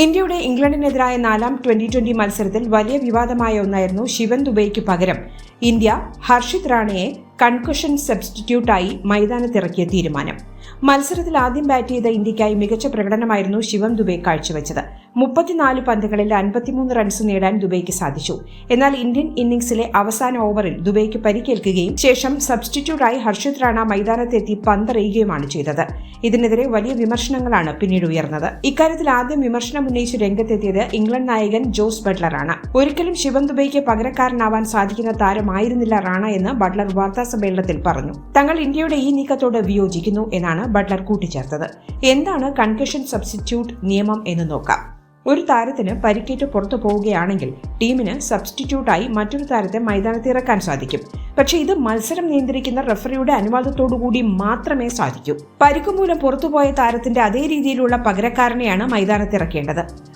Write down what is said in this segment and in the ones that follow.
ഇന്ത്യയുടെ ഇംഗ്ലണ്ടിനെതിരായ നാലാം ട്വന്റി ട്വന്റി മത്സരത്തിൽ വലിയ വിവാദമായ ഒന്നായിരുന്നു ശിവൻ ദുബൈക്ക് പകരം. ഇന്ത്യ ഹർഷിത് റാണയെ കൺകുഷൻ സബ്സ്റ്റിറ്റ്യൂട്ടായി മൈതാനത്തിറക്കിയ തീരുമാനം. മത്സരത്തിൽ ആദ്യം ബാറ്റ് ചെയ്ത ഇന്ത്യയ്ക്കായി മികച്ച പ്രകടനമായിരുന്നു ശിവം ദുബൈ കാഴ്ചവെച്ചത്. മുപ്പത്തിനാല് പന്തുകളിൽ അൻപത്തിമൂന്ന് റൺസ് നേടാൻ ദുബൈക്ക് സാധിച്ചു. എന്നാൽ ഇന്ത്യൻ ഇന്നിംഗ്സിലെ അവസാന ഓവറിൽ ദുബൈക്ക് പരിക്കേൽക്കുകയും ശേഷം സബ്സ്റ്റിറ്റ്യൂട്ടായി ഹർഷിത് റാണ മൈതാനത്തെത്തി പന്തറിയുകയുമാണ് ചെയ്തത്. ഇതിനെതിരെ വലിയ വിമർശനങ്ങളാണ് പിന്നീട് ഉയർന്നത്. ഇക്കാര്യത്തിൽ ആദ്യം വിമർശനം ഉന്നയിച്ച് രംഗത്തെത്തിയത് ഇംഗ്ലണ്ട് നായകൻ ജോസ് ബട്ട്ലറാണ്. ഒരിക്കലും ശിവം ദുബൈക്ക് പകരക്കാരനാവാൻ സാധിക്കുന്ന താരമായിരുന്നില്ല റാണ എന്ന് ബട്ട്ലർ വാർത്താ സമ്മേളനത്തിൽ പറഞ്ഞു. തങ്ങൾ ഇന്ത്യയുടെ ഈ നീക്കത്തോട് വിയോജിക്കുന്നു എന്നാണ് ബട്ട്ലർ കൂട്ടിച്ചേർത്തത്. എന്താണ് കൺകഷൻ സബ്സ്റ്റിറ്റ്യൂട്ട് നിയമം എന്ന് നോക്കാം. ഒരു താരത്തിന് പരിക്കേറ്റ് പുറത്തു പോവുകയാണെങ്കിൽ ടീമിന് സബ്സ്റ്റിറ്റ്യൂട്ടായി മറ്റൊരു താരത്തെ മൈതാനത്ത് ഇറക്കാൻ സാധിക്കും. പക്ഷേ ഇത് മത്സരം നിയന്ത്രിക്കുന്ന റഫറിയുടെ അനുവാദത്തോടുകൂടി മാത്രമേ സാധിക്കൂ. പരിക്കുമൂലം പുറത്തുപോയ താരത്തിന്റെ അതേ രീതിയിലുള്ള പകരക്കാരനെയാണ് മൈതാനത്ത്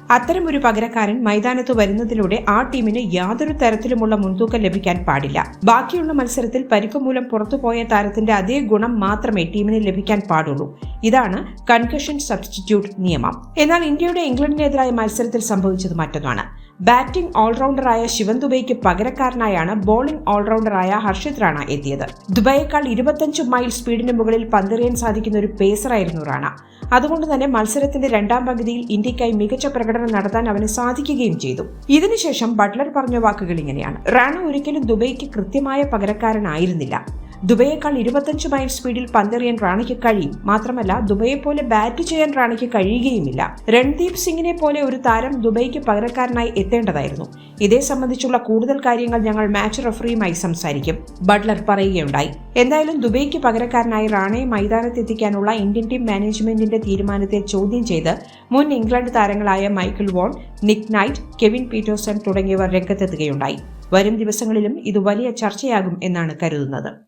ഇറക്കേണ്ടത് അത്തരം ഒരു പകരക്കാരൻ മൈതാനത്ത് വരുന്നതിലൂടെ ആ ടീമിന് യാതൊരു തരത്തിലുമുള്ള മുൻതൂക്കം ലഭിക്കാൻ പാടില്ല. ബാക്കിയുള്ള മത്സരത്തിൽ പരിക്ക് മൂലം പുറത്തുപോയ താരത്തിന്റെ അതേ ഗുണം മാത്രമേ ടീമിന് ലഭിക്കാൻ പാടുള്ളൂ. ഇതാണ് കൺകഷൻ സബ്സ്റ്റിറ്റ്യൂട്ട് നിയമം. എന്നാൽ ഇന്ത്യയുടെ ഇംഗ്ലണ്ടിനെതിരായ മത്സരത്തിൽ സംഭവിച്ചത് മറ്റൊന്നാണ്. ബാറ്റിംഗ് ഓൾറൗണ്ടറായ ശിവൻ ദുബൈക്ക് പകരക്കാരനായാണ് ബോളിംഗ് ഓൾറൗണ്ടറായ ഹർഷിത് റാണ എത്തിയത്. ദുബൈയേക്കാൾ ഇരുപത്തഞ്ച് മൈൽ സ്പീഡിന് മുകളിൽ പന്തെറിയാൻ സാധിക്കുന്ന ഒരു പേസറായിരുന്നു റാണ. അതുകൊണ്ട് തന്നെ മത്സരത്തിന്റെ രണ്ടാം പകുതിയിൽ ഇന്ത്യക്കായി മികച്ച പ്രകടനം നടത്താൻ അവന് സാധിക്കുകയും ചെയ്തു. ഇതിനുശേഷം ബട്ട്ലർ പറഞ്ഞ വാക്കുകൾ ഇങ്ങനെയാണ്. റാണ ഒരിക്കലും ദുബൈക്ക് കൃത്യമായ പകരക്കാരനായിരുന്നില്ല. ദുബൈയേക്കാൾ ഇരുപത്തഞ്ച് മൈൽ സ്പീഡിൽ പന്തെറിയാൻ റാണിക്ക് കഴിയും. മാത്രമല്ല ദുബൈയെ പോലെ ബാറ്റ് ചെയ്യാൻ റാണിക്ക് കഴിയുകയുമില്ല. രൺദീപ് സിംഗിനെ പോലെ ഒരു താരം ദുബൈക്ക് പകരക്കാരനായി എത്തേണ്ടതായിരുന്നു. ഇതേ സംബന്ധിച്ചുള്ള കൂടുതൽ കാര്യങ്ങൾ ഞങ്ങൾ മാച്ച് റഫറിയുമായി സംസാരിക്കും. ബട്ട്ലർ പറയുകയുണ്ടായി. എന്തായാലും ദുബൈക്ക് പകരക്കാരനായി റാണയെ മൈതാനത്തെത്തിക്കാനുള്ള ഇന്ത്യൻ ടീം മാനേജ്മെന്റിന്റെ തീരുമാനത്തെ ചോദ്യം ചെയ്ത് മുൻ ഇംഗ്ലണ്ട് താരങ്ങളായ Michael Vaughan Nick Knight Kevin Pietersen തുടങ്ങിയവർ രംഗത്തെത്തുകയുണ്ടായി. വരും ദിവസങ്ങളിലും ഇത് വലിയ ചർച്ചയാകും എന്നാണ് കരുതുന്നത്.